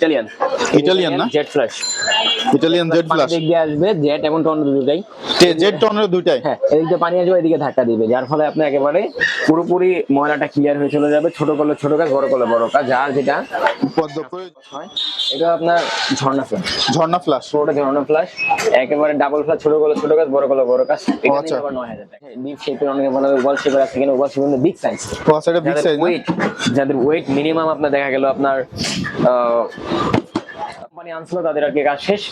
Italian Italian না? Jet flush Italian jet flush দিক দিয়ে আসবে জেট এবং টর্নেডো দুটাই। জেড টনের দুটাই? হ্যাঁ এদিকে পানি আসবে এদিকে ধাক্কা দিবে। যার ফলে আপনি একেবারে পুরোপুরি ময়লাটা ক্লিয়ার হয়ে চলে যাবে। ছোট করলে ছোট কাজ বড় করলে বড় কাজ। যার যেটা হয় এটা আপনার ঝর্ণা ফ্ল্যাশ ঝর্ণা ফ্ল্যাশ পুরোটা ঝর্ণা ফ্ল্যাশ একেবারে ডাবল ফ্ল্যাশ ছোট করলে ছোট কাজ বড় করলে বড় কাজ। এটা আচ্ছা। নিয়ে আবার নয় হাজার টাকা। ডিপ শেপের অনেকে বলা ওভাল শেপের আছে কিনা ওভাল শেপের বিগ সাইজ তো সেটা বিগ সাইজ ওয়েট যাদের ওয়েট মিনিমাম আপনার দেখা গেল আপনার কোম্পানি আনছিল তাদের আর কি কাজ শেষ।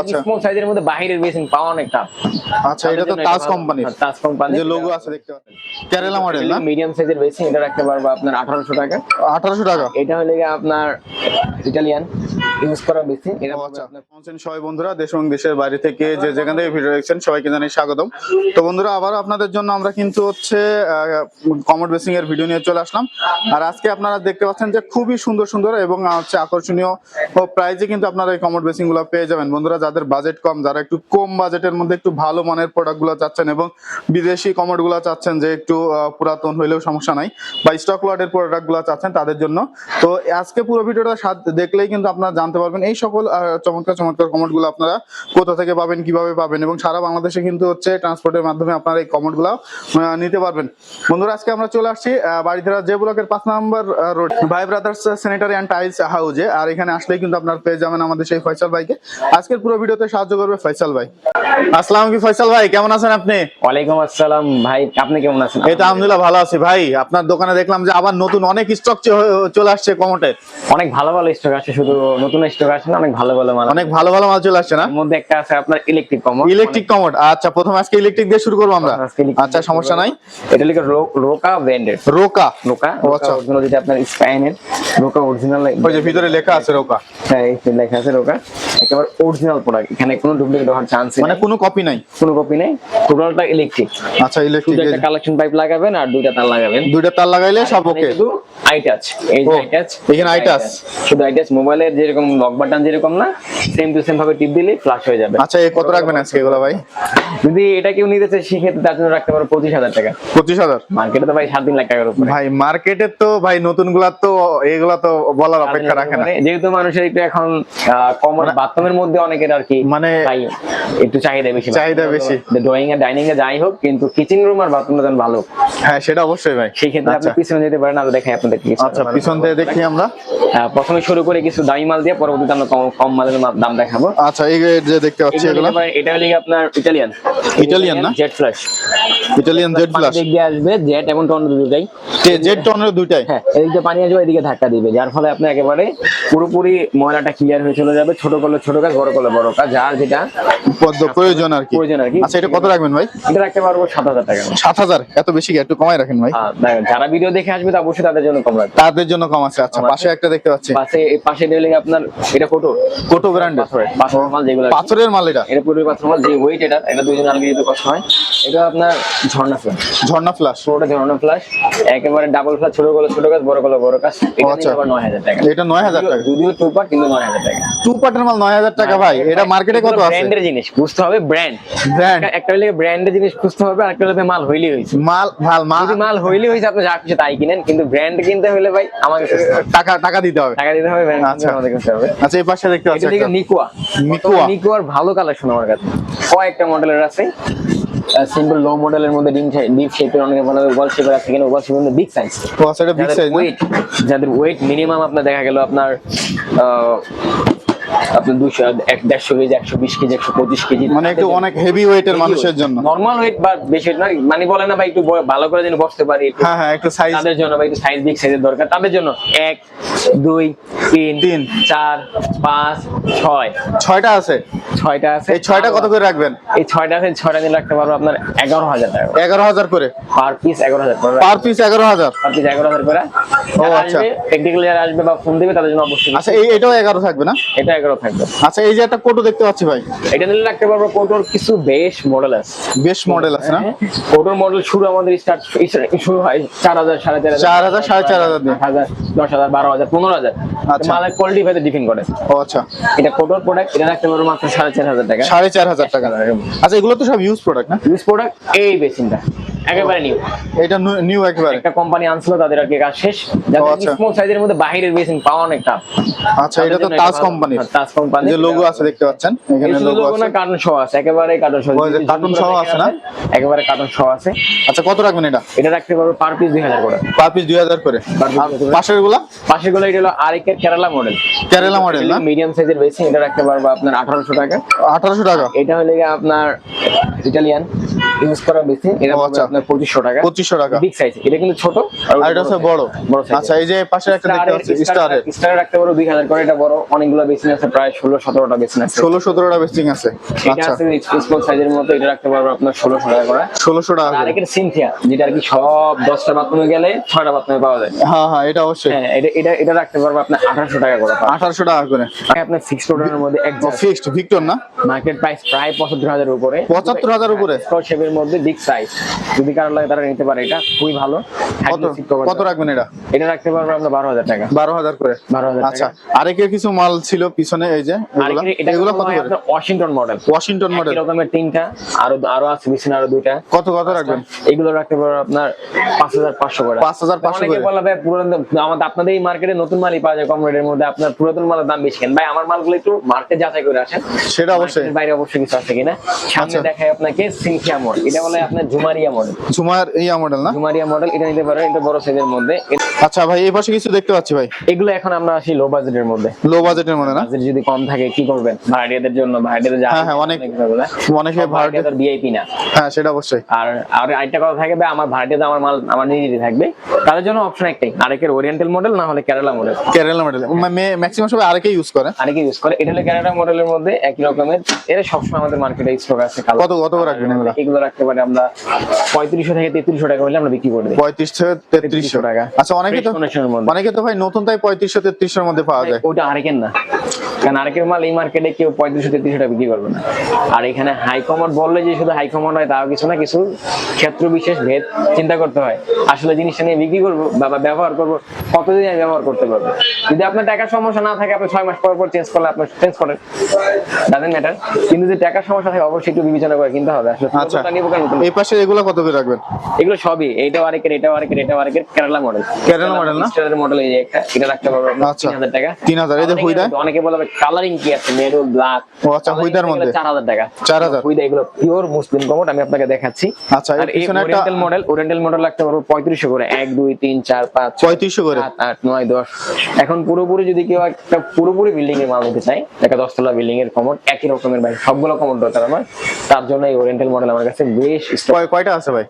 আচ্ছা। স্মল সাইজের মধ্যে বাহিরের বেসিন পাওয়া অনেক টাফ আচ্ছা এটা তো কোম্পানির তাজ কোম্পানি যে লোগো আছে দেখতে পাচ্ছেন। কেরালা মডেল না? মিডিয়াম সাইজের বেসিন এটা রাখতে পারব আপনার আঠারোশো টাকা। আঠারোশো টাকা? এটা হলে আপনার ইটালিয়ান ইউজ করা বেসিন। এটা আচ্ছা সবাই বন্ধুরা দেশ এবং দেশের বাইরে থেকে যে যেখান থেকে ভিডিও দেখছেন সবাইকে জানাই স্বাগতম। তো বন্ধুরা আবার আপনাদের জন্য আমরা কিন্তু হচ্ছে কমোড বেসিং এর ভিডিও নিয়ে চলে আসলাম। আর আজকে আপনারা দেখতে পাচ্ছেন যে খুবই সুন্দর সুন্দর এবং হচ্ছে আকর্ষণীয় প্রাইজে কিন্তু আপনারা এই কমোড বেসিংগুলো পেয়ে যাবেন। বন্ধুরা, যাদের বাজেট কম, যারা একটু কম বাজেটের মধ্যে একটু ভালো মানের প্রোডাক্টগুলো চাচ্ছেন এবং বিদেশি কমোডগুলো চাচ্ছেন যে একটু পুরাতন হইলেও সমস্যা নাই বা স্টক লটের প্রোডাক্টগুলো চাচ্ছেন তাদের জন্য। তো আজকে পুরো ভিডিওটা দেখলেই কিন্তু আপনারা জানতে পারবেন এই সকল চমৎকার চমৎকার কমোডগুলো আপনারা কোথা থেকে পাবেন, কীভাবে পাবেন এবং সারা বাংলাদেশে কিন্তু হচ্ছে ট্রান্সপোর্টের মাধ্যমে আপনারা এই কমোডগুলো নিতে পারবেন। বন্ধুরা, আজকে আমরা চলে আসছি বাড়িধারা যে ব্লকের পাঁচ নম্বর road Bhai brothers sanitary and tiles হাউজে আর এখানে আসলেই কিন্তু আপনার পেয়ে যাবেন আমাদের সেই ফয়সাল ভাইকে। আজকের পুরো ভিডিওতে সাহায্য করবে ফয়সাল ভাই। আসসালাম কি ফয়সাল ভাই কেমন আছেন আপনি? ওয়ালাইকুম আসসালাম ভাই আপনি কেমন আছেন? এই তো আলহামদুলিল্লাহ ভালো আছি ভাই। আপনার দোকানে দেখলাম যে আবার নতুন অনেক স্টক চলে আসছে কমোটের অনেক ভালো ভালো স্টক আছে শুধু নতুন স্টক আছে না অনেক ভালো ভালো মাল অনেক ভালো ভালো মাল চলে আসছে না? এর মধ্যে একটা আছে আপনার ইলেকট্রিক কমন ইলেকট্রিক কমোড আচ্ছা প্রথম আজকে ইলেকট্রিক দিয়ে শুরু করব আমরা। আচ্ছা সমস্যা নাই। এটা লিখে রোকা ব্র্যান্ডের রোকা রোকা আচ্ছা। অরিজিনাল যেটা আপনার স্পাইনের রোকা অরিজিনাল ওই যে ভিতরে লেখা আছে রোকা হ্যাঁ এই যে লেখা আছে রোকা একেবারে অরিজিনাল প্রোডাক্ট এখানে কোনো ডুপ্লিকেট হওয়ার চান্স মানে কোনো কপি নাই? কোনো কপি নেই। টোটালটা ইলেকট্রিক আচ্ছা ইলেকট্রিক একটা কালেকশন পাইপ লাগাবেন আর দুইটা তার লাগাবেন। দুইটা তার লাগাইলে সব ওকে শুধু আই টাচ এই আই টাচ এখানে। শুধু আই টাচ মোবাইলের যেরকম লক বাটন যেরকম না সেম টু সেম ভাবে টিপ দিলেই ফ্ল্যাশ হয়ে যাবে। আচ্ছা কত রাখবেন আজকে এগুলো ভাই? যদি এটা কেউ নিতে চায় সেক্ষেত্রে তার জন্য রাখতে পারো পঁচিশ হাজার টাকা। পঁচিশ হাজার? মার্কেটে তো ভাই সাত তিন লাখ টাকার উপরে। ভাই মার্কেটে তো ভাই নতুনগুলা তো এগুলা তো বলার অপেক্ষা রাখে না। মানে যেহেতু মানুষের একটু এখন কমন বাথরুমের মধ্যে অনেকের আর কি মানে- একটু চাহিদা বেশি চাহিদা বেশি। ড্রয়িং এ ডাইনিং এ যাই হোক কিন্তু কিচেন রুম আর বাথরুমটা যেন ভালো। হ্যাঁ সেটা অবশ্যই ভাই। সেই ক্ষেত্রে আপনি আচ্ছা। পিছনে যেতে পারেন আর দেখাই আপনাদের আচ্ছা পিছন থেকে দেখি আমরা। প্রথমে শুরু করে কিছু দামি মাল দিয়ে পরবর্তীতে আমরা কম কম মালের দাম দেখাবো। আচ্ছা এই যে দেখতে পাচ্ছি এগুলো এটা হলে আপনার ইটালিয়ান ইটালিয়ান না? Jet flush Italian jet flush দিক দিয়ে আসবে জেট এবং টর্নেডো দুটাই। জেড টনের দুইটাই। হ্যাঁ এদিক পানি আসবে এদিকে ধাক্কা দিবে। যার ফলে আপনি একেবারে পুরোপুরি ময়লাটা ক্লিয়ার হয়ে চলে যাবে। ছোট করলে ছোট কাজ বড় করলে বড় কাজ। যার যেটা প্রয়োজন আর কি। প্রয়োজন আর কি। আচ্ছা এটা কত রাখবেন ভাই? এটা রাখতে পারব সাত হাজার টাকা। সাত হাজার এত বেশি? একটু কমাই রাখেন ভাই। যারা ভিডিও দেখে আসবে তা অবশ্যই তাদের জন্য কম রাখবে। তাদের জন্য কম আছে। আচ্ছা পাশে একটা দেখতে পাচ্ছি। পাশে পাশে দিলে আপনার এটা কোটো। কোটো ব্র্যান্ডের পাথরের পাথরের মাল যেগুলো পাথরের মাল এটা? এটা পুরো পাথর মাল যে ওয়েট এটা এটা দুইজন আলগা কষ্ট হয় এটা আপনার ঝর্ণা ফ্ল্যাশ ঝর্ণা ফ্লাশ পুরোটা ঝর্ণা ফ্ল্যাশ একেবারে ডাবল ফ্ল্যাশ ছোট ছোট কাজ বড় করলে বড় কাজ। এটা আচ্ছা। নিয়ে হাজার টাকা। এটা নয় হাজার টাকা। যদিও টু পার্ট কিন্তু নয় হাজার টাকা। টু পার্টের মাল নয় হাজার টাকা ভাই। এটা মার্কেটে কত আছে? ব্র্যান্ডের জিনিস বুঝতে হবে ব্র্যান্ড ব্র্যান্ড একটা হলে ব্র্যান্ডের জিনিস খুঁজতে হবে আর একটা হলে মাল হইলেই হয়েছে। মাল ভালো মাল যদি মাল হইলেই হয়েছে আপনি যা কিছু তাই কিনেন কিন্তু ব্র্যান্ড কিনতে হলে ভাই আমাকে টাকা টাকা দিতে হবে। টাকা দিতে হবে ব্র্যান্ড আচ্ছা। আমাদের কিনতে হবে। আচ্ছা এই পাশে দেখতে পাচ্ছি এটা। নিকোয়া নিকোয়া। নিকোয়ার ভালো কালেকশন আমার কাছে। কয়েকটা মডেলের আছে। সিম্পল লো মডেলের মধ্যে ডিম ডিপ শেপের অনেকে বলা ওভাল শেপের আছে কিনা ওভাল শেপের বিগ সাইজ ও আচ্ছা এটা বিগ সাইজ ওয়েট যাদের ওয়েট মিনিমাম আপনার দেখা গেল আপনার আহ, আপনার দুশো এক দেড়শো কেজি একশো বিশ কেজি একশো পঁচিশ কেজি। মানে একটু অনেক হেভি ওয়েটের মানুষের জন্য। নর্মাল ওয়েট বা বেশি না মানে বলে না ভাই একটু ভালো করে যেন বসতে পারি হ্যাঁ হ্যাঁ একটু সাইজ তাদের জন্য ভাই একটু সাইজ বিগ সাইজের দরকার। তাদের জন্য এক দুই তিন তিন। চার পাঁচ ছয়। ছয়টা আছে? ছয়টা আছে। এই ছয়টা কত করে রাখবেন? এই ছয়টা আছে ছয়টা দিন রাখতে পারব আপনার এগারো হাজার টাকা এগারো হাজার করে? পার পিস এগারো হাজার পার পিস এগারো হাজার? পার পিস এগারো হাজার করে। ও, আচ্ছা। টেকনিক্যাল যারা আসবে বা ফোন দেবে তাদের জন্য অবশ্যই আচ্ছা এই এটাও এগারো থাকবে না? এটা এগারো থাকবে। আচ্ছা এই যে একটা কোটো দেখতে পাচ্ছি ভাই। এটা নিলে রাখতে পারব কোটোর কিছু বেশ মডেল আছে। বেশ মডেল আছে না? কোটোর মডেল শুরু আমাদের স্টার্ট শুরু হয় চার হাজার সাড়ে চার চার হাজার, সাড়ে চার হাজার। হাজার দশ হাজার বারো হাজার পনেরো হাজার। মালের কোয়ালিটি ভেদে ডিপেন্ড করে। ও আচ্ছা। এটা কোটোর প্রোডাক্ট এটা রাখতে পারব মাত্র সাড়ে চার হাজার টাকা। সাড়ে চার হাজার টাকা আচ্ছা এগুলো তো সব ইউজ প্রোডাক্ট না? ইউজ প্রোডাক্ট এই বেসিনটা। একেবারে নিউ এটা নিউ একেবারে। একটা কোম্পানি আনছিল তাদের আর কি কাজ শেষ। আচ্ছা। স্মল সাইজের মধ্যে বাহিরের বেসিং পাওয়া আচ্ছা এটা তো তাজ কোম্পানির তাজ কোম্পানি যে লোগো আছে দেখতে পাচ্ছেন? এখানে লোগো আছে না কার্টুন সহ আছে। একেবারে কার্টুন সহ ওই যে যদি cartoon zoom করে সহ আছে না? একেবারে কার্টুন সহ আছে। আচ্ছা কত রাখবেন এটা? এটা রাখতে পারব পার পিস দুই হাজার করে। পার পিস দুই হাজার করে। Per piece আর 2000 করে। পাশেরগুলা? পাশেরগুলো এটা হলো আরেকের কেরালা মডেল কেরালা মডেল না? মিডিয়াম সাইজের বেসিং এটা রাখতে পারব আপনার আঠারোশো টাকা। আঠারোশো টাকা? এটা হলে আপনার ইটালিয়ান ইউজ করা বেশি এটা আচ্ছা। আপনার পঁচিশশো টাকা। পঁচিশশো টাকা। বিগ সাইজ এটা কিন্তু ছোট। আর এটা হচ্ছে বড়। বড়। আচ্ছা এই যে পাশে একটা দেখতে পাচ্ছি স্টারের স্টার রাখতে পারো দুই হাজার করে এটা বড়। অনেকগুলো বেসিন আছে প্রায় ষোলো সতেরোটা বেসিন আছে। ষোলো সতেরোটা বেস্টিং আছে। আচ্ছা। আছে স্মল সাইজের মতো এটা রাখতে পারব আপনার ষোলোশো টাকা করে। ষোলোশো টাকা আর করে। সিনথিয়া যেটা আর কি সব দশটা বাথরুমে গেলে ছয়টা বাথরুমে পাওয়া যায়। হ্যাঁ হ্যাঁ এটা অবশ্যই। হ্যাঁ এটা এটা এটা রাখতে পারব আপনার আঠারোশো টাকা করে। আঠারোশো টাকা করে। আপনার ফিক্সড অর্ডারের মধ্যে একদম ফিক্সড ভিক্টর না? মার্কেট প্রাইস প্রায় পঁচাত্তর হাজার উপরে। পঁচাত্তর হাজার উপরে। স্কট শেপের মধ্যে বিগ সাইজ যদি কারও লাগে তারা নিতে পারে। এটা খুবই ভালো। কত রাখবেন এটা? এটা রাখতে পারব আমরা বারো হাজার টাকা। বারো হাজার করে? বারো হাজার আচ্ছা আরেকের কিছু মাল ছিল পিছনে এই যে এগুলা? কত ওয়াশিংটন মডেল ওয়াশিংটন মডেল রকমের তিনটা আরও আরও আছে বিছানা আরও দুইটা। কত কত রাখবেন? এগুলো রাখতে পারব আপনার পাঁচ হাজার পাঁচশো করে। পাঁচ হাজার পাঁচশো করে। বলা ভাই পুরাতন আমাদের আপনাদের এই মার্কেটে নতুন মালই পাওয়া যায় কম রেটের মধ্যে। আপনার পুরাতন মালের দাম বেশি কেন? ভাই আমার মালগুলো একটু মার্কেট যাচাই করে আসেন। সেটা অবশ্যই। বাইরে অবশ্যই কিছু আছে কিনা? সামনে আচ্ছা। দেখায় আপনাকে সিনথিয়া মডেল এটা বলে আপনার জুমারিয়া মডেল ঝুমার ইয়া মডেল না? জুমারিয়া মডেল এটা নিতে পারেন এটা বড় সাইজের মধ্যে। আচ্ছা ভাই এই পাশে কিছু দেখতে পাচ্ছি ভাই। এগুলো এখন আমরা আসি লো বাজেটের মধ্যে। লো বাজেটের মধ্যে না? বাজেট যদি কম থাকে কি করবেন? ভাড়াটিয়াদের জন্য ভাড়াটিয়াদের যা হ্যাঁ, হ্যাঁ, অনেক- অনেকে ভাড়াটিয়াদের ভিআইপি না। হ্যাঁ সেটা অবশ্যই। আর আর আরেকটা কথা থাকে ভাই আমার ভাড়াটিয়াতে আমার মাল আমার নিজেরই থাকবে। তাদের জন্য অপশন একটাই আরেকের ওরিয়েন্টাল মডেল না হলে Kerala model Kerala model maximum সবাই আরেকে ইউজ করে। আরেকে ইউজ করে। এটা হলো কেরালা মডেলের মধ্যে একই রকমের। এরা সবসময় আমাদের মার্কেটে স্টক আছে কত কত রাখবেন এগুলো রাখতে পারি আমরা পঁয়ত্রিশশো থেকে তেত্রিশশো টাকা হলে আমরা বিক্রি করে দিই। পঁয়ত্রিশ থেকে তেত্রিশশো। টাকা। আচ্ছা অনেকে তো। অনেকে তো ভাই নতুন তাই পঁয়ত্রিশশো তেত্রিশশোর মধ্যে পাওয়া যায়। ওটা আরেকের না। কারণ আরেকের মাল এই মার্কেটে কেউ পঁয়ত্রিশশো তেত্রিশশো টাকা বিক্রি করবে না। আর এখানে হাই বললে যে শুধু হাই হয় তাও কিছু না কিছু ক্ষেত্র বিশেষ ভেদ চিন্তা করতে হয়। আসলে জিনিসটা নিয়ে বিক্রি করব বা ব্যবহার করব। কতদিন ব্যবহার করতে পারব? যদি আপনার টাকার সমস্যা না থাকে আপনি ছয় মাস পর পর চেঞ্জ করলে আপনি চেঞ্জ করেন। ডাজেন্ট ম্যাটার কিন্তু যদি টাকার সমস্যা থাকে অবশ্যই একটু বিবেচনা করে কিনতে হবে। আসলে আচ্ছা? এই পাশে এগুলো কত করে রাখবেন? এগুলো সবই। এটাও আরেকের এটাও আরেকের এটাও আরেকের কেরালা মডেল কেরালা model না? স্টারের মডেল এই যে একটা। এটা রাখতে পারব। তিন হাজার টাকা। তিন হাজার। এই যে অনেকে- হুইদা অনেকে বলবে কালারিং কি আছে? মেরুন ব্ল্যাক ও আচ্ছা হুইদার মধ্যে। চার হাজার টাকা। চার হাজার। হুইদা এগুলো পিওর মুসলিম কমোড আমি আপনাকে দেখাচ্ছি। আচ্ছা, আর এই পিছনে একটা- ওরিয়েন্টাল মডেল ওরিয়েন্টাল মডেল রাখতে পারব পঁয়ত্রিশশো করে। এক দুই তিন চার পাঁচ ছয়, পঁয়ত্রিশশো করে? সাত আট নয় দশ। এখন পুরোপুরি যদি কেউ একটা পুরোপুরি বিল্ডিং এর মাল নিতে চায় একটা দশতলা বিল্ডিং এর কমোড একই রকমের ভাই সবগুলো কমোড দরকার আমার তার জন্য এই ওরিয়েন্টাল মডেল আমার কাছে বেশ কয়টা আছে ভাই?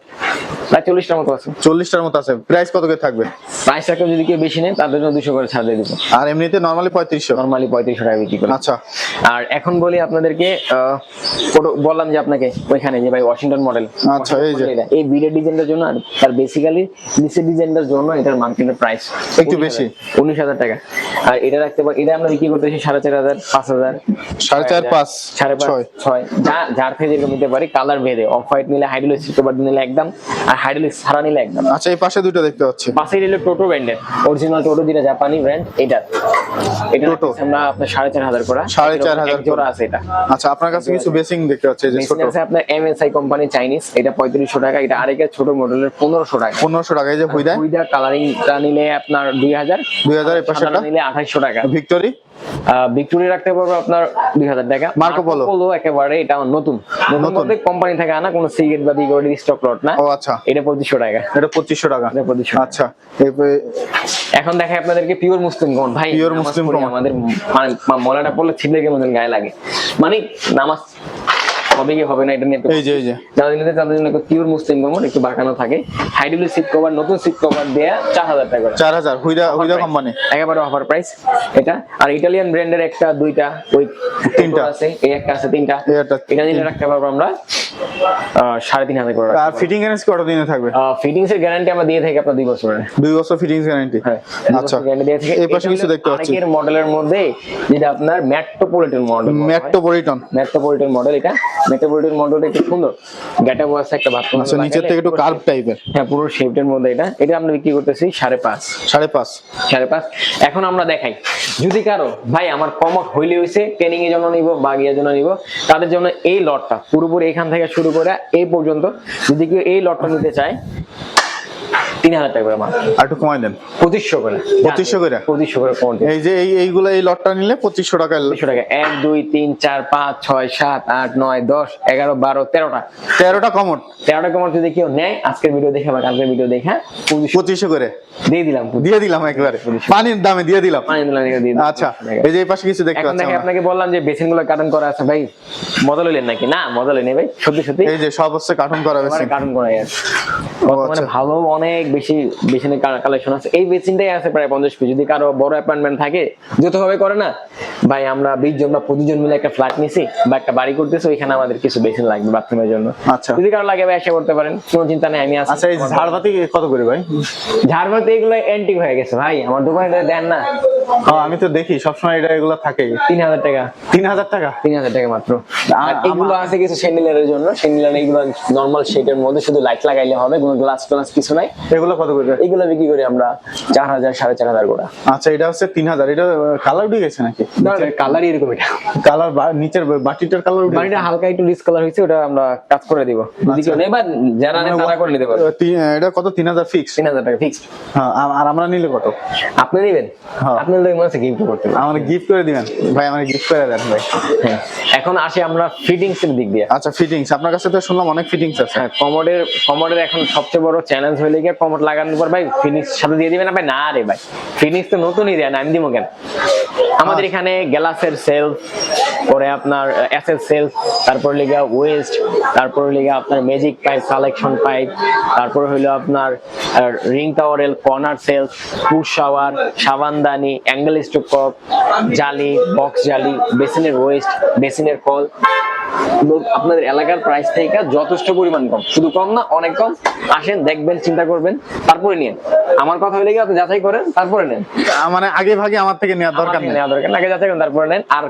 প্রায় চল্লিশটার মতো আছে। চল্লিশটার মতো আছে। প্রাইস কত করে থাকবে? প্রাইস টাকা যদি কেউ বেশি নেয় তাদের জন্য দুশো করে ছাড় দিয়ে দিবো। আর এমনিতে নর্মালি পঁয়ত্রিশশো? নর্মালি পঁয়ত্রিশশো টাকা বিক্রি করে। আচ্ছা। আর এখন বলি আপনাদেরকে বললাম যে আপনাকে ওইখানে যে ভাই ওয়াশিংটন মডেল আচ্ছা, এই যে। এই বিডের ডিজাইনটার জন্য আর তার বেসিক্যালি নিচের ডিজাইনটার জন্য এটার মার্কেটের প্রাইস একটু বেশি। উনিশ হাজার টাকা। আর এটা রাখতে পারি এটা আমরা বিক্রি করতেছি সাড়ে চার হাজার পাঁচ হাজার। সাড়ে চার পাঁচ সাড়ে পাঁচ ছয়। যা যার থেকে যেরকম নিতে পারি কালার ভেদে। অফ হোয়াইট নিলে হাইড্রোলিক কভার নিলে একদম আর হাইড্রোলিক ছাড়া নিলে একদম। আচ্ছা এই পাশে দুটো দেখতে পাচ্ছি। পাশে নিলে টোটো ব্র্যান্ডের অরিজিনাল টোটো যেটা জাপানি ব্র্যান্ড এটা। এটা টোটো। আমরা আপনার সাড়ে চার হাজার করে। সাড়ে চার হাজার জোড়া আছে এটা। আচ্ছা আপনার কাছে কিছু বেসিং দেখতে পাচ্ছি যে ছোট আছে আপনার এমএসআই কোম্পানি চাইনিজ এটা পঁয়ত্রিশশো টাকা। এটা আরেকের ছোট মডেলের পনেরোশো টাকা। পনেরোশো টাকা এই যে হুইদা দুইটা কালারিংটা নিলে আপনার দুই হাজার দুই হাজার এই পাশে সাদাটা নিলে আঠাইশশো টাকা। ভিক্টোরি? ভিক্টোরি রাখতে পারব আপনার দুই হাজার টাকা। Marco Polo? পোলো একেবারে এটা নতুন। নতুন। কোম্পানি থেকে আনা কোনো সিগারেট বা স্টক লট না। ও আচ্ছা। এটা পঁচিশশো টাকা। এটা পঁচিশশো টাকা। এটা পঁচিশশো আচ্ছা এখন দেখাই আপনাদেরকে পিওর মুসলিম ভাই নামাজ মুসলিম আমাদের মানে মলাটা পড়লে ছিটলে গায়ে লাগে। মানে নামাজ হবে কি হবে না এটা নিয়ে এই যে এই যে। নিতে তাদের জন্য পিওর মুসলিম কমন একটু বাঁকানো থাকে। হাইড্রোলিক সিট কভার নতুন সিট কভার দেয়া চার হাজার টাকা চার হাজার কোম্পানি একেবারে অফার প্রাইস এটা। আর ইটালিয়ান ব্র্যান্ডের একটা দুইটা ওই তিনটা। আছে এই একটা আছে তিনটা। এটা নিলে রাখতে পারব আমরা আহ, সাড়ে তিন হাজার করে আর ফিটিং গ্যারেন্টি কত দিনে থাকবে? ফিটিংস এর গ্যারান্টি আমরা দিয়ে থাকি আপনার দুই বছরের। দুই বছর ফিটিংস গ্যারেন্টি হ্যাঁ আচ্ছা। আচ্ছা এই পাশে কিছু দেখতে পাচ্ছি। অনেকের মডেলের মধ্যে যেটা আপনার metropolitan model metropolitan metropolitan model এটা। মেট্রোপলিটন মডেলটা একটু সুন্দর। গেটা আছে একটা আচ্ছা নিচের থেকে একটু কার্ভ টাইপের হ্যাঁ পুরো শেপটার মধ্যে এটা। এটা আমরা বিক্রি করতেছি সাড়ে পাঁচ। সাড়ে পাঁচ। সাড়ে পাঁচ। এখন আমরা দেখাই। যদি কারও ভাই আমার কমক হইলে হয়েছে ট্রেনিং এর জন্য নিব বা গিয়ার জন্য নিব তাদের জন্য এই লটটা পুরোপুরি এখান থেকে শুরু করে এই পর্যন্ত। যদি কেউ এই লটটা নিতে চায় তিন হাজার টাকা করে মাত্র আর একটু কমাই দেন। পঁচিশশো করে। 2500 করে? পঁচিশশো করে এই যে এই এইগুলো এই লটটা নিলে পঁচিশশো টাকা পঁচিশশো টাকা। এক দুই তিন চার পাঁচ ছয় সাত আট নয় দশ এগারো বারো তেরোটা। তেরোটা কমট তেরোটা কমার যদি কেউ নেয় আজকের ভিডিও দেখে বা কালকের ভিডিও দেখে পঁচিশশো। পঁচিশশো করে? দিয়ে দিলাম দিয়ে দিলাম একবারে। পানির দামে দিয়ে দিলাম। পানি দিলাম দিয়ে দিলাম। আচ্ছা এই যে এই পাশে কিছু দেখতে পাচ্ছি আপনাকে বললাম যে বেসিনগুলো কার্টন করা আছে ভাই। মজা লইলেন নাকি? না মজা লইনি ভাই। সত্যি সত্যি। এই যে সব হচ্ছে কার্টুন করা বেশি কার্টন করা আছে। আচ্ছা। ভালো অনেক বেশি বেসিনের কালেকশন আছে। এই বেসিনটাই আছে প্রায় পঞ্চাশ পিস যদি কারও বড় অ্যাপার্টমেন্ট থাকে দ্রুত ভাবে করে না ভাই আমরা বিশ জন বা পঁচিশ জন মিলে একটা ফ্ল্যাট নিছি বা একটা বাড়ি করতেছি ওইখানে আমাদের কিছু বেসিন লাগবে বাথরুমের জন্য। আচ্ছা। যদি কারও লাগে ভাই এসে করতে পারেন। কোনো চিন্তা নেই আমি আছি। আচ্ছা এই ঝাড়বাতি কত করে ভাই? ঝাড়বাতি এগুলো অ্যান্টিক হয়ে গেছে ভাই। আমার দোকানে এটা দেন না। আমি তো দেখি সবসময় এটা এগুলো থাকে। তিন হাজার টাকা। তিন হাজার টাকা? তিন হাজার টাকা মাত্র। আর এগুলো আছে কিছু স্যান্ডেলের জন্য। স্যান্ডেলের এগুলো নর্মাল শেডের মধ্যে শুধু লাইট লাগাইলে হবে কোনো গ্লাস ট্লাস কিছু নাই। এগুলো কত করে? এগুলো বিক্রি করি আমরা চার হাজার সাড়ে চার হাজার করে। আচ্ছা এটা হচ্ছে তিন হাজার। এটা কালার উঠে গেছে নাকি? কালারই এরকম এটা। কালার নিচের বাটিটার কালার উঠে বাড়িটা হালকা একটু ডিসকালার হয়েছে ওটা আমরা কাজ করে দিব। যদি কেউ নেই বা যারা নেই তারা করে নিতে পারবে। তি- এটা কত? তিন হাজার ফিক্স তিন হাজার টাকা ফিক্স হ্যাঁ আর আমরা নিলে কত? আপনি নেবেন? হ্যাঁ। আপনার লোক মনে গিফট করতে আমার গিফট করে দিবেন? ভাই আমার গিফট করে দেন ভাই। হ্যাঁ। এখন আসি আমরা ফিটিংস এর দিক দিয়ে। আচ্ছা ফিটিংস আপনার কাছে তো শুনলাম অনেক ফিটিংস আছে। হ্যাঁ কমোডের কমোডের এখন সবচেয়ে বড় চ্যালেঞ্জ হইলে গিয়ে কমোড লাগানোর পর ভাই ফিনিক্স সাথে দিয়ে দিবেন ভাই না রে ভাই। ফিনিক্স তো নতুনই দেয় না আমি দিব কেন? আমাদের এখানে গ্লাসের সেলফ পরে আপনার অ্যাসেল সেলফ তারপর লিগা ওয়েস্ট তারপর লিগা আপনার ম্যাজিক পাইপ কালেকশন পাইপ তারপর হইল আপনার রিং টাওয়ারেল কর্নার সেল পুশ শাওয়ার সাবানদানি অ্যাঙ্গেল স্টোক কপ জালি বক্স জালি বেসিনের ওয়েস্ট বেসিনের কল আপনাদের এলাকার প্রাইস থেকে যথেষ্ট পরিমাণ কম। শুধু কম না অনেক কম। আসেন দেখবেন চিন্তা করবেন। তারপরে নিন আমার কথা হলে আপনি যাচাই করেন? তারপরে নেন। মানে আগে ভাগে আমার থেকে নেওয়ার দরকার নেই। নেওয়া দরকার আগে যাচাই করেন তারপরে নেন। আর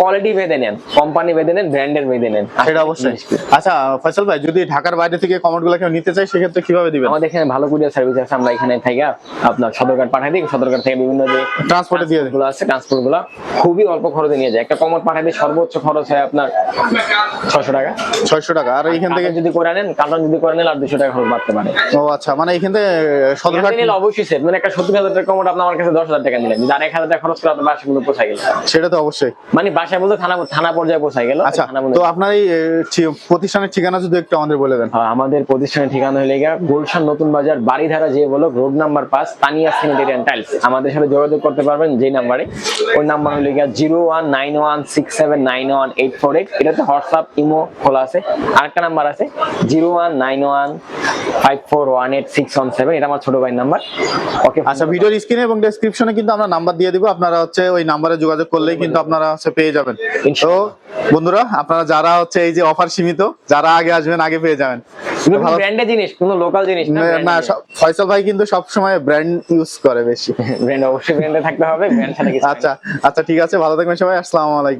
কোয়ালিটি বেঁধে নেন। কোম্পানি বেঁধে নেন ব্র্যান্ডের বেঁধে নেন। সেটা অবশ্যই। আচ্ছা ফয়সাল ভাই যদি ঢাকার বাইরে থেকে কমেন্টগুলো কেউ নিতে চায় সেক্ষেত্রে কীভাবে দিবেন? আমাদের এখানে ভালো কুরিয়ার সার্ভিস আছে। আমরা এখানে থেকে আপনার সদরঘাট পাঠাই দিই। সদরঘাট থেকে বিভিন্ন যে ট্রান্সপোর্টে দিয়ে গুলো আছে ট্রান্সপোর্টগুলো খুবই অল্প খরচে নিয়ে যায়। একটা কমর পাঠাই দিই সর্বোচ্চ খরচ হয় আপনার ছশো টাকা। ছয়শো টাকা। আর এইখান থেকে যদি করে নেন কার্টন যদি করে নেন আর দুশো টাকা খরচ বাড়তে পারে। ও আচ্ছা মানে এইখান থেকে সদরঘাট এখানে নিলে অবশ্যই সেফ মানে একটা সত্তর হাজার টাকা কমোড আপনি আমার কাছে দশ হাজার টাকা নিলেন আর এক হাজার টাকা খরচ করে আপনার বাসা গুলো সেটা তো অবশ্যই। মানে বলতে থানা থানা পর্যায়ে গেল। আচ্ছা তো আপনার এই প্রতিষ্ঠানের ঠিকানা যদি একটু আমাদের বলে দেন। হ্যাঁ, আমাদের প্রতিষ্ঠানের ঠিকানা হলে গিয়া গুলশান নতুন বাজার বাড়িধারা যে বলো রোড নাম্বার পাঁচ তানিয়া স্যানিটারি টাইলস আমাদের সাথে যোগাযোগ করতে পারবেন যে নাম্বারে। ওই নাম্বার হলে গিয়া zero one nine one six seven nine one eight four eight এটাতে হোয়াটসঅ্যাপ ইমো খোলা আছে। আরেকটা নাম্বার আছে zero one nine one five four one eight six one seven এটা আমার ছোট ভাইয়ের নাম্বার ওকে আচ্ছা ভিডিওর স্ক্রিনে এবং ডেসক্রিপশনে কিন্তু আমরা নাম্বার দিয়ে দিব। আপনারা হচ্ছে ওই নাম্বারে যোগাযোগ করলেই কিন্তু আপনারা হচ্ছে পেয়ে যাবেন। তো বন্ধুরা আপনারা যারা হচ্ছে এই যে অফার সীমিত যারা আগে আসবেন আগে পেয়ে যাবেন। ভালো ব্র্যান্ডের জিনিস কোনো লোকাল জিনিস না না সব- ফয়সাল ভাই কিন্তু সবসময় ব্র্যান্ড ইউজ করে বেশি। ব্র্যান্ড অবশ্যই ব্র্যান্ডে থাকতে হবে ব্র্যান্ড ছাড়া কিছু আচ্ছা আচ্ছা ঠিক আছে ভালো থাকবেন সবাই আসসালামু আলাইকুম।